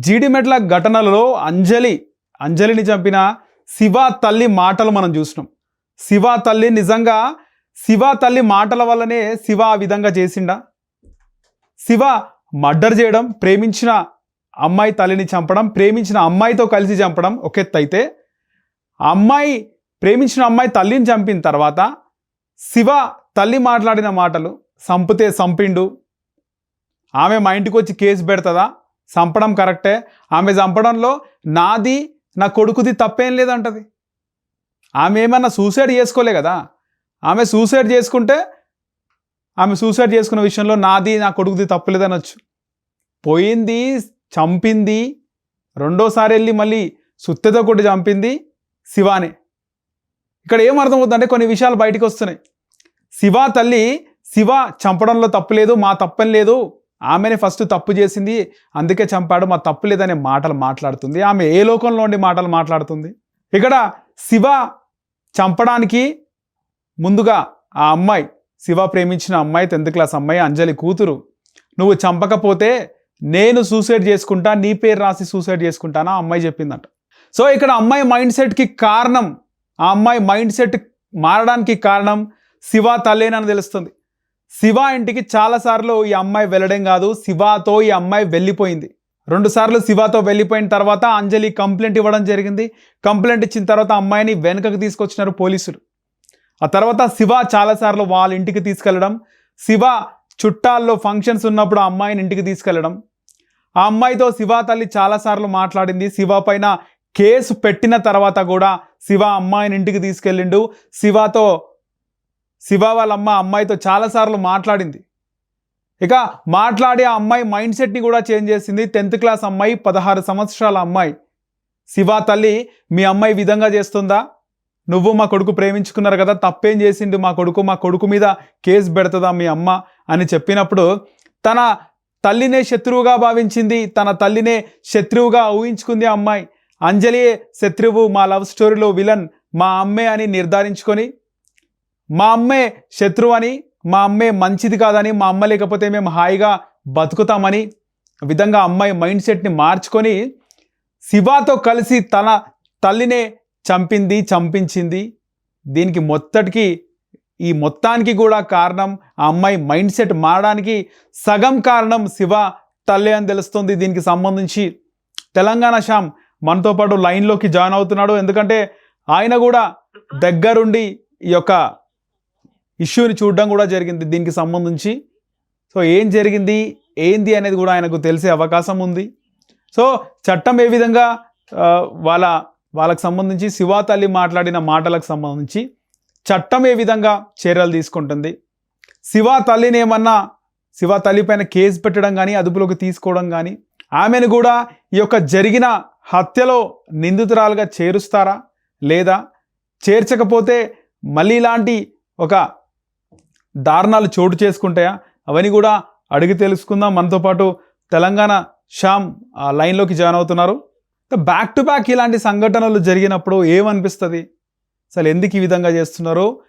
జీడిమెట్ల ఘటనలలో అంజలి అంజలిని చంపిన శివ తల్లి మాటలు మనం చూసినాం. శివ తల్లి నిజంగా శివ తల్లి మాటల వల్లనే శివ ఆ విధంగా చేసిండా? శివ మర్డర్ చేయడం ప్రేమించిన అమ్మాయి తల్లిని చంపడం ప్రేమించిన అమ్మాయితో కలిసి చంపడం ఒక ఎత్తు అయితే అమ్మాయి ప్రేమించిన అమ్మాయి తల్లిని చంపిన తర్వాత శివ తల్లి మాట్లాడిన మాటలు సంపితే సంపిండు? ఆమె మా ఇంటికి వచ్చి కేసు పెడతదా? చంపడం కరెక్టే. ఆమె చంపడంలో నాది నా కొడుకుది తప్పేం లేదంటది. ఆమె ఏమన్నా సూసైడ్ చేసుకోలే కదా. ఆమె సూసైడ్ చేసుకుంటే ఆమె సూసైడ్ చేసుకున్న విషయంలో నాది నా కొడుకుది తప్పలేదనొచ్చు. పోయింది చంపింది రెండోసారి వెళ్ళి మళ్ళీ సుత్తెతో కొట్టి చంపింది శివానే. ఇక్కడ ఏం అర్థమవుతుందంటే కొన్ని విషయాలు బయటకు వస్తున్నాయి శివ తల్లి శివ చంపడంలో తప్పు లేదు మా తప్పని లేదు ఆమెనే ఫస్ట్ తప్పు చేసింది అందుకే చంపాడు మా తప్పు లేదనే మాటలు మాట్లాడుతుంది. ఆమె ఏ లోకంలో ఉండి మాటలు మాట్లాడుతుంది? ఇక్కడ శివ చంపడానికి ముందుగా ఆ అమ్మాయి శివ ప్రేమించిన అమ్మాయి టెన్త్ క్లాస్ అమ్మాయి అంజలి కూతురు నువ్వు చంపకపోతే నేను సూసైడ్ చేసుకుంటా నీ పేరు రాసి సూసైడ్ చేసుకుంటానా ఆ అమ్మాయి చెప్పిందంట. సో ఇక్కడ అమ్మాయి మైండ్ సెట్కి కారణం ఆ అమ్మాయి మైండ్ సెట్ మారడానికి కారణం శివ తల్లేనని తెలుస్తుంది. శివ ఇంటికి చాలాసార్లు ఈ అమ్మాయి వెళ్ళడం కాదు శివతో ఈ అమ్మాయి వెళ్ళిపోయింది. రెండు సార్లు శివతో వెళ్ళిపోయిన తర్వాత అంజలి కంప్లైంట్ ఇవ్వడం జరిగింది. కంప్లైంట్ ఇచ్చిన తర్వాత అమ్మాయిని వెనుకకు తీసుకొచ్చినారు పోలీసులు. ఆ తర్వాత శివ చాలాసార్లు వాళ్ళ ఇంటికి తీసుకెళ్ళడం శివ చుట్టాల్లో ఫంక్షన్స్ ఉన్నప్పుడు ఆ అమ్మాయిని ఇంటికి తీసుకెళ్ళడం. ఆ అమ్మాయితో శివ తల్లి చాలాసార్లు మాట్లాడింది. శివ పైన కేసు పెట్టిన తర్వాత కూడా శివ అమ్మాయిని ఇంటికి తీసుకెళ్ళిండు. శివతో శివ వాళ్ళ అమ్మ అమ్మాయితో చాలాసార్లు మాట్లాడింది. ఇక మాట్లాడి ఆ అమ్మాయి మైండ్ సెట్ని కూడా చేంజ్ చేసింది. టెన్త్ క్లాస్ అమ్మాయి పదహారు సంవత్సరాల అమ్మాయి. శివ తల్లి మీ అమ్మాయి విధంగా చేస్తుందా? నువ్వు మా కొడుకు ప్రేమించుకున్నారు కదా తప్పేం చేసిండు మా కొడుకు? మా కొడుకు మీద కేసు పెడుతుందా మీ అమ్మ? అని చెప్పినప్పుడు తన తల్లినే శత్రువుగా భావించింది. తన తల్లినే శత్రువుగా ఊహించుకుంది ఆ అమ్మాయి. అంజలి శత్రువు మా లవ్ స్టోరీలో విలన్ మా అమ్మే అని నిర్ధారించుకొని మా అమ్మే శత్రువు అని మా అమ్మే మంచిది కాదని మా అమ్మ లేకపోతే మేము హాయిగా బతుకుతామని విధంగా అమ్మాయి మైండ్ సెట్ని మార్చుకొని శివాతో కలిసి తన తల్లినే చంపింది చంపించింది. దీనికి మొత్తటికి ఈ మొత్తానికి కూడా కారణం ఆ అమ్మాయి మైండ్ సెట్ మారడానికి సగం కారణం శివ తల్లి అని తెలుస్తుంది. దీనికి సంబంధించి తెలంగాణ శ్యామ్ మనతో పాటు లైన్లోకి జాయిన్ అవుతున్నాడు. ఎందుకంటే ఆయన కూడా దగ్గరుండి ఈ యొక్క ఇష్యూని చూడడం కూడా జరిగింది దీనికి సంబంధించి. సో ఏం జరిగింది? ఏంది అనేది కూడా ఆయనకు తెలిసే అవకాశం ఉంది. సో చట్టం ఏ విధంగా వాళ్ళ వాళ్ళకు సంబంధించి శివా తల్లి మాట్లాడిన మాటలకు సంబంధించి చట్టం ఏ విధంగా చర్యలు తీసుకుంటుంది? శివా తల్లిని ఏమన్నా శివా తల్లి పైన కేసు పెట్టడం కానీ అదుపులోకి తీసుకోవడం కానీ ఆమెను కూడా ఈ యొక్క జరిగిన హత్యలో నిందితురాలుగా చేరుస్తారా? లేదా? చేర్చకపోతే మళ్ళీ ఇలాంటి ఒక దారుణాలు చోటు చేసుకుంటాయా? అవన్నీ కూడా అడిగి తెలుసుకుందాం. మనతో పాటు తెలంగాణ శ్యామ్ ఆ లైన్లోకి జాయిన్ అవుతున్నారు. బ్యాక్ టు బ్యాక్ ఇలాంటి సంఘటనలు జరిగినప్పుడు ఏమనిపిస్తుంది? అసలు ఎందుకు ఈ విధంగా చేస్తున్నారు?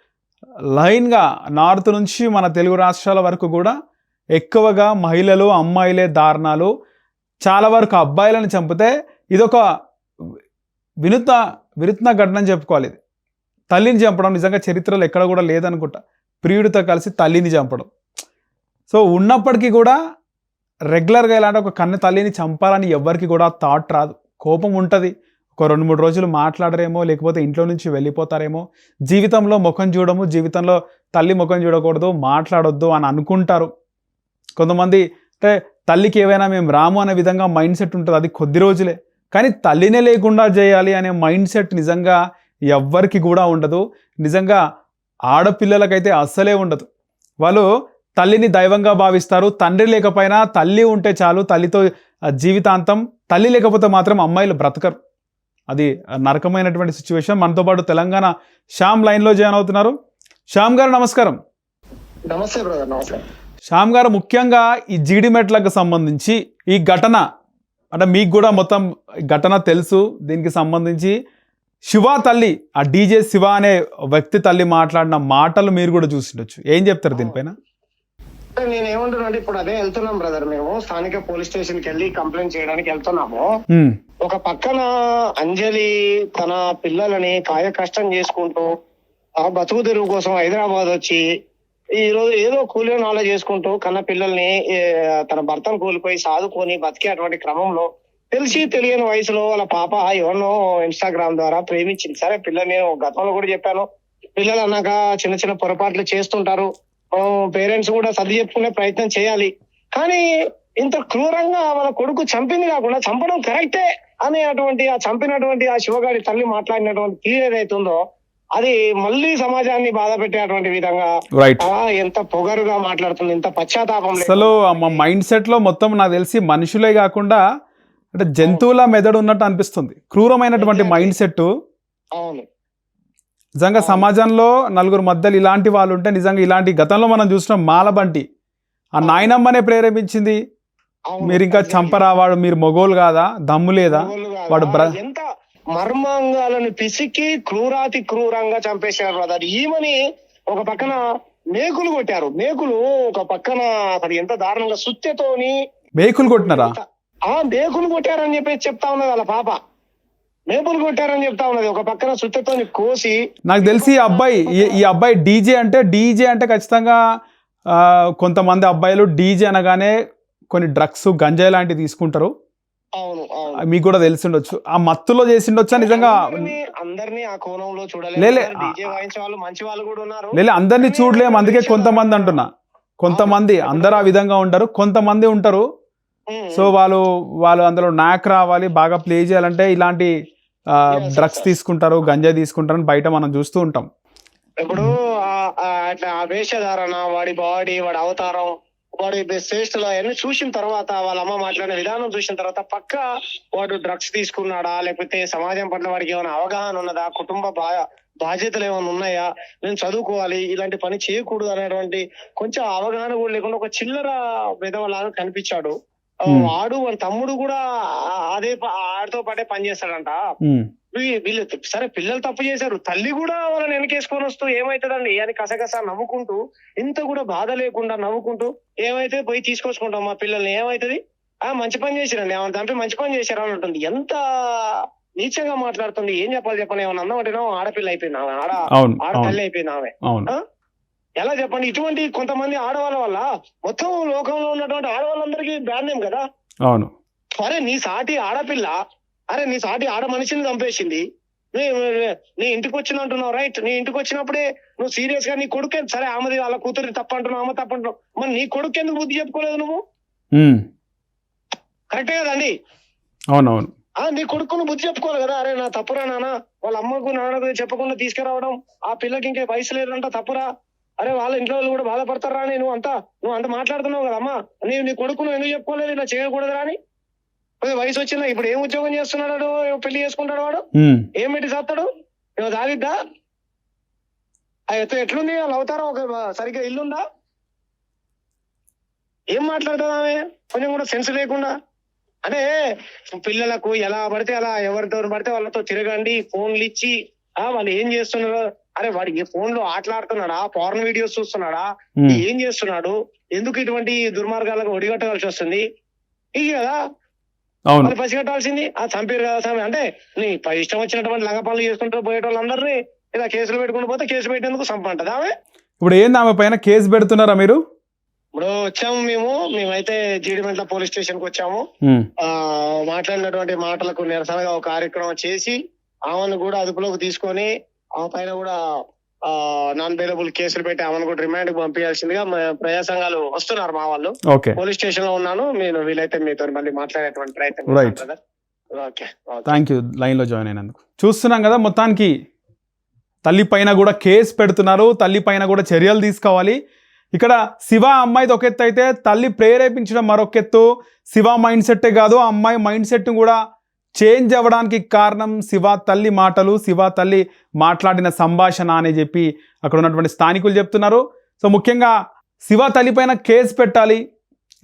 లైన్గా నార్త్ నుంచి మన తెలుగు రాష్ట్రాల వరకు కూడా ఎక్కువగా మహిళలు అమ్మాయిలే దారుణాలు. చాలా వరకు అబ్బాయిలను చంపితే ఇదొక వినూత్న వినూత్న ఘటన అని చెప్పుకోవాలి. ఇది తల్లిని చంపడం నిజంగా చరిత్రలో ఎక్కడ కూడా లేదనుకుంటా. ప్రియుడితో కలిసి తల్లిని చంపడం. సో ఉన్నప్పటికీ కూడా రెగ్యులర్గా ఇలాంటి ఒక కన్న తల్లిని చంపాలని ఎవ్వరికి కూడా థాట్ రాదు. కోపం ఉంటుంది. ఒక రెండు మూడు రోజులు మాట్లాడరేమో లేకపోతే ఇంట్లో నుంచి వెళ్ళిపోతారేమో. జీవితంలో ముఖం చూడము జీవితంలో తల్లి ముఖం చూడకూడదు మాట్లాడొద్దు అని అనుకుంటారు. కొంతమంది అంటే తల్లికి ఏవైనా మేము రాము అనే విధంగా మైండ్ సెట్ ఉంటుంది అది కొద్ది రోజులే. కానీ తల్లినే లేకుండా చేయాలి అనే మైండ్ సెట్ నిజంగా ఎవ్వరికి కూడా ఉండదు. నిజంగా ఆడపిల్లలకైతే అస్సలే ఉండదు. వాళ్ళు తల్లిని దైవంగా భావిస్తారు. తండ్రి లేకపోయినా తల్లి ఉంటే చాలు తల్లితో జీవితాంతం తల్లి లేకపోతే మాత్రం అమ్మాయిలు బ్రతకరు. అది నరకమైనటువంటి సిచ్యువేషన్. మనతో పాటు తెలంగాణ శ్యామ్ లైన్లో జాయిన్ అవుతున్నారు. శ్యామ్ గారు నమస్కారం. నమస్తే బ్రదర్ నమస్తే. శ్యామ్ గారు ముఖ్యంగా ఈ జీడిమెట్లకు సంబంధించి ఈ ఘటన అంటే మీకు కూడా మొత్తం ఘటన తెలుసు దీనికి సంబంధించి శివ తల్లి ఆ డీజే శివ అనే వ్యక్తి తల్లి మాట్లాడిన మాటలు మీరు కూడా చూసిండొచ్చు ఏం చెప్తారు దీనిపైన? నేను ఏమంటున్నా అంటే ఇప్పుడు అదే వెళ్తున్నాం బ్రదర్ మేము స్థానిక పోలీస్ స్టేషన్కి వెళ్ళి కంప్లైంట్ చేయడానికి వెళ్తున్నాము. ఒక పక్కన అంజలి తన పిల్లలని కాయ కష్టం చేసుకుంటూ ఆ బతుకు తెరువు కోసం హైదరాబాద్ వచ్చి ఈ రోజు ఏదో కూలి నాలో చేసుకుంటూ కన్న పిల్లల్ని తన భర్తను కోల్పోయి సాదుకొని బతికే అటువంటి క్రమంలో తెలిసి తెలియని వయసులో వాళ్ళ పాప ఎవరినో ఇన్స్టాగ్రామ్ ద్వారా ప్రేమించింది. సరే పిల్లలు నేను గతంలో కూడా చెప్పాను. పిల్లలు అన్నాక చిన్న చిన్న పొరపాట్లు చేస్తుంటారు. పేరెంట్స్ కూడా సర్ది చెప్పుకునే ప్రయత్నం చేయాలి. కానీ ఇంత క్రూరంగా వాళ్ళ కొడుకు చంపింది కాకుండా చంపడం కరెక్టే అనేటువంటి ఆ చంపినటువంటి ఆ శివగాడి తల్లి మాట్లాడినటువంటి తీరు ఏదైతుందో అది మళ్ళీ సమాజాన్ని బాధ పెట్టేటువంటి విధంగా ఎంత పొగరుగా మాట్లాడుతుంది ఎంత పశ్చాత్తాపం. అసలు మా మైండ్ సెట్లో మొత్తం నాకు తెలిసి మనుషులే కాకుండా అంటే జంతువుల మెదడు ఉన్నట్టు అనిపిస్తుంది. క్రూరమైనటువంటి. మైండ్ సెట్ అవును. నిజంగా సమాజంలో నలుగురు మధ్యలో ఇలాంటి వాళ్ళు ఉంటే నిజంగా ఇలాంటి గతంలో మనం చూసినాం మాలబంటి. ఆ నాయనమ్మనే ప్రేరేపించింది. మీరు ఇంకా. చంపరా వాడు మీరు మొగోలు కాదా? దమ్ము లేదా? వాడు బ్ర- ఎంత మర్మాంగాలను పిసికి క్రూరాతి క్రూరంగా చంపేశారు బ్రదర్ ఈమెని ఒక పక్కన మేకులు కొట్టారు. మేకులు ఒక పక్కన అది ఎంత దారుణంగా సుత్తెతోని మేకులు కొట్టినారా? ఆ మేకులు కొట్టారని చెప్పేసి చెప్తా ఉన్నది వాళ్ళ పాప. మేకులు కొట్టారని చెప్తా ఉన్నది. ఒక పక్కన సుత్తెతోని కోసి నాకు తెలిసి ఈ అబ్బాయి ఈ- అబ్బాయి డీజే అంటే డీజే అంటే ఖచ్చితంగా ఆ, కొంతమంది అబ్బాయిలు డీజే అనగానే కొన్ని డ్రగ్స్ గంజాయి లాంటివి తీసుకుంటారు. మీకు కూడా తెలిసి ఉండొచ్చు. ఆ మత్తులో చేసి ఉండొచ్చా నిజంగా? అందరినీ ఆ కోణంలో. చూడలేదు డీజే వాయించే వాళ్ళు మంచి వాళ్ళు కూడా ఉన్నారు. లేదు అందరినీ చూడలేము. అందుకే కొంతమంది అంటున్నా. కొంతమంది అందరూ ఆ విధంగా ఉంటారు. కొంతమంది ఉంటారు. సో వాళ్ళు వాళ్ళు అందులో నాక్ రావాలి బాగా ప్లే చేయాలంటే ఇలాంటి డ్రగ్స్. తీసుకుంటారు గంజాయి తీసుకుంటారు బయట మనం చూస్తూ ఉంటాం ఇప్పుడు అట్లా వేషధారణ వాడి బాడీ వాడి అవతారం వాడి శ్రేష్ఠలో అవన్నీ చూసిన తర్వాత వాళ్ళ అమ్మ మాట్లాడిన విధానం చూసిన తర్వాత పక్క వాడు డ్రగ్స్ తీసుకున్నాడా లేకపోతే సమాజం పట్ల వాడికి ఏమైనా అవగాహన ఉన్నదా కుటుంబ బాధ్యతలు ఏమైనా ఉన్నాయా నేను చదువుకోవాలి ఇలాంటి పని చేయకూడదు అనేటువంటి కొంచెం అవగాహన కూడా లేకుండా ఒక చిల్లర విధవలాగా కనిపించాడు. వాడు వాళ్ళ తమ్ముడు కూడా అదే ఆడితో పాటే పని చేస్తాడంట. వీళ్ళు సరే పిల్లలు తప్పు చేశారు. తల్లి కూడా వాళ్ళని వెనకేసుకొని వస్తూ ఏమైతుందండి? అని కసగస నవ్వుకుంటూ ఇంత కూడా బాధ లేకుండా నవ్వుకుంటూ ఏమైతే పోయి తీసుకొచ్చుకుంటాం మా పిల్లల్ని ఏమైతుంది? ఆ మంచి పని చేశారండి ఏమైనా తండ్రి మంచి పని చేశారు అని ఉంటుంది ఎంత నీచంగా మాట్లాడుతుంది ఏం చెప్పాలి చెప్పండి ఏమన్నా అన్నం అంటేనో ఆడపిల్ల అయిపోయింది ఆమె. ఆడ ఆడ తల్లి అయిపోయింది ఆమె. ఎలా చెప్పండి? ఇటువంటి కొంతమంది ఆడవాళ్ళ వల్ల మొత్తం లోకంలో ఉన్నటువంటి ఆడవాళ్ళందరికీ బ్యాడ్ నేమ్ కదా? అవును. అరే నీ సాటి ఆడపిల్ల అరే నీ సాటి ఆడ మనిషిని చంపేసింది. నీ ఇంటికి వచ్చిన అంటున్నావు రైట్? నీ ఇంటికి వచ్చినప్పుడే నువ్వు సీరియస్గా నీ కొడుకు సరే ఆమెది వాళ్ళ కూతురి తప్ప అంటున్నావు ఆమె తప్ప అంటున్నావు మరి నీ కొడుకు ఎందుకు బుద్ధి చెప్పుకోలేదు నువ్వు? కరెక్టే కదండి? అవును అవును ఆ నీ కొడుకును బుద్ధి చెప్పుకోవాలి కదా? అరే నా తప్పురా నాన్న వాళ్ళ అమ్మకు నాన్నకు చెప్పకుండా తీసుకురావడం ఆ పిల్లకి ఇంకా వయసు లేదంట తప్పురా? అరే వాళ్ళ ఇంట్లో వాళ్ళు కూడా బాధపడతారా అని నువ్వు అంతా నువ్వు అంత మాట్లాడుతున్నావు కదా అమ్మా నీవు నీ కొడుకును ఎందుకు చెప్పుకోలేదు? ఇలా చేయకూడదురా అని. వయసు వచ్చిందా? ఇప్పుడు ఏం ఉద్యోగం చేస్తున్నాడు పెళ్ళి చేసుకుంటాడు వాడు? ఏం పెట్టి చేస్తాడు? ఏమో దాగిద్దా ఎట్లుంది? వాళ్ళ అవతారం ఒక సరిగ్గా ఇల్లుందా? ఏం మాట్లాడుతుంది ఆమె? కొంచెం కూడా సెన్స్ లేకుండా. అంటే పిల్లలకు ఎలా పడితే అలా ఎవరితో పడితే వాళ్ళతో తిరగండి ఫోన్లు ఇచ్చి ఆ వాళ్ళు ఏం చేస్తున్నారు అరే వాడి ఈ ఫోన్లో ఆటలాడుతున్నాడా? Porn videos చూస్తున్నాడా? ఏం చేస్తున్నాడు? ఎందుకు ఇటువంటి దుర్మార్గాలకు ఒడిగట్టవలసి వస్తుంది? ఇది కదా. అవును. పసిగట్టాల్సింది. ఆ చంపారు కదా స్వామి. అంటే నీ పై ఇష్టం వచ్చినటువంటి లంగ పనులు చేసుకుంటూ పోయే వాళ్ళందరినీ ఇలా కేసులు పెట్టుకుంటూ పోతే కేసు పెట్టేందుకు చంపంటది ఆమె? ఇప్పుడు ఏంది ఆమె పైన కేసు పెడుతున్నారా మీరు? ఇప్పుడు వచ్చాము మేము. మేమైతే జీడిమెంట్ల పోలీస్ స్టేషన్కి వచ్చాము ఆ మాట్లాడినటువంటి మాటలకు నిరసనగా ఒక కార్యక్రమం చేసి ఆమెను కూడా అదుపులోకి తీసుకొని ఆ పైన కూడా ఆ నాన్ బెయిలబుల్ కేసులు పెట్టి ఆమెను కూడా రిమాండ్కి పంపించాల్సిందిగా ప్రజా సంఘాలు వస్తున్నారు మా వాళ్ళు. ఓకే. పోలీస్ స్టేషన్లో ఉన్నాను. నేను వీలైతే మీతో మళ్ళీ మాట్లాడేటువంటి ప్రయత్నం థ్యాంక్ యూ లైన్లో జాయిన్ అయినందుకు. చూస్తున్నాం కదా మొత్తానికి తల్లి పైన కూడా కేసు పెడుతున్నారు. తల్లి పైన కూడా చర్యలు తీసుకోవాలి. ఇక్కడ శివ అమ్మాయిది ఒక ఎత్తు అయితే తల్లి ప్రేరేపించడం మరొక ఎత్తు. శివ మైండ్ సెట్టే కాదు ఆ అమ్మాయి మైండ్ సెట్ కూడా చేంజ్ అవ్వడానికి కారణం శివ తల్లి మాటలు శివ తల్లి మాట్లాడిన సంభాషణ అని చెప్పి అక్కడ ఉన్నటువంటి స్థానికులు చెప్తున్నారు. సో ముఖ్యంగా శివ తల్లి పైన కేసు పెట్టాలి.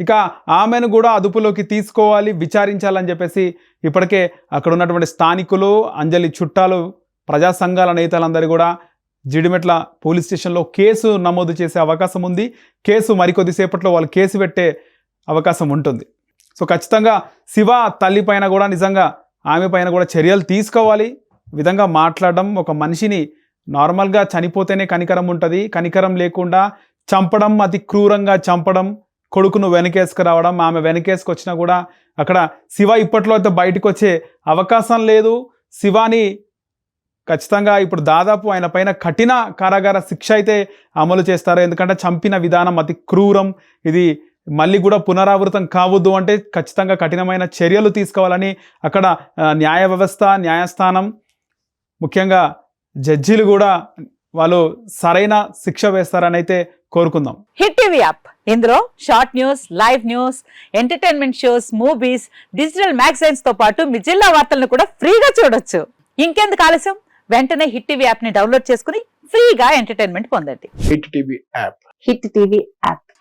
ఇక ఆమెను కూడా అదుపులోకి తీసుకోవాలి విచారించాలని చెప్పేసి ఇప్పటికే అక్కడ ఉన్నటువంటి స్థానికులు అంజలి చుట్టాలు ప్రజా సంఘాల నేతలందరూ కూడా జిడిమెట్ల పోలీస్ స్టేషన్లో కేసు నమోదు చేసే అవకాశం ఉంది. కేసు మరికొద్దిసేపట్లో వాళ్ళు కేసు పెట్టే అవకాశం ఉంటుంది. సో ఖచ్చితంగా శివ తల్లి పైన కూడా నిజంగా ఆమె పైన కూడా చర్యలు తీసుకోవాలి. విధంగా మాట్లాడడం ఒక మనిషిని నార్మల్గా చనిపోతేనే కనికరం ఉంటుంది. కనికరం లేకుండా చంపడం అతి క్రూరంగా చంపడం కొడుకును వెనకేసుకురావడం ఆమె వెనకేసుకొచ్చినా కూడా అక్కడ శివ ఇప్పట్లో అయితే బయటకు వచ్చే అవకాశం లేదు. శివాని ఖచ్చితంగా ఇప్పుడు దాదాపు ఆయన పైన కఠిన కారాగార శిక్ష అయితే అమలు చేస్తారు. ఎందుకంటే చంపిన విధానం అతి క్రూరం. ఇది మళ్ళీ కూడా పునరావృతం కావద్దు అంటే ఖచ్చితంగా కఠినమైన చర్యలు తీసుకోవాలని అక్కడ న్యాయ వ్యవస్థ న్యాయస్థానం ముఖ్యంగా జడ్జీలు కూడా వాళ్ళు సరైన శిక్ష వేస్తారని అయితే కోరుకుందాం. Hit TV app. ఇందులో short news live news entertainment shows movies digital మ్యాగజైన్స్తో పాటు మీ జిల్లా వార్తలను కూడా ఫ్రీగా చూడొచ్చు. ఇంకెందుకు ఆలస్యం? వెంటనే హిట్ టీవీ యాప్ని డౌన్లోడ్ చేసుకుని ఫ్రీగా ఎంటర్టైన్మెంట్ పొందండి. Hit TV app. Hit TV app.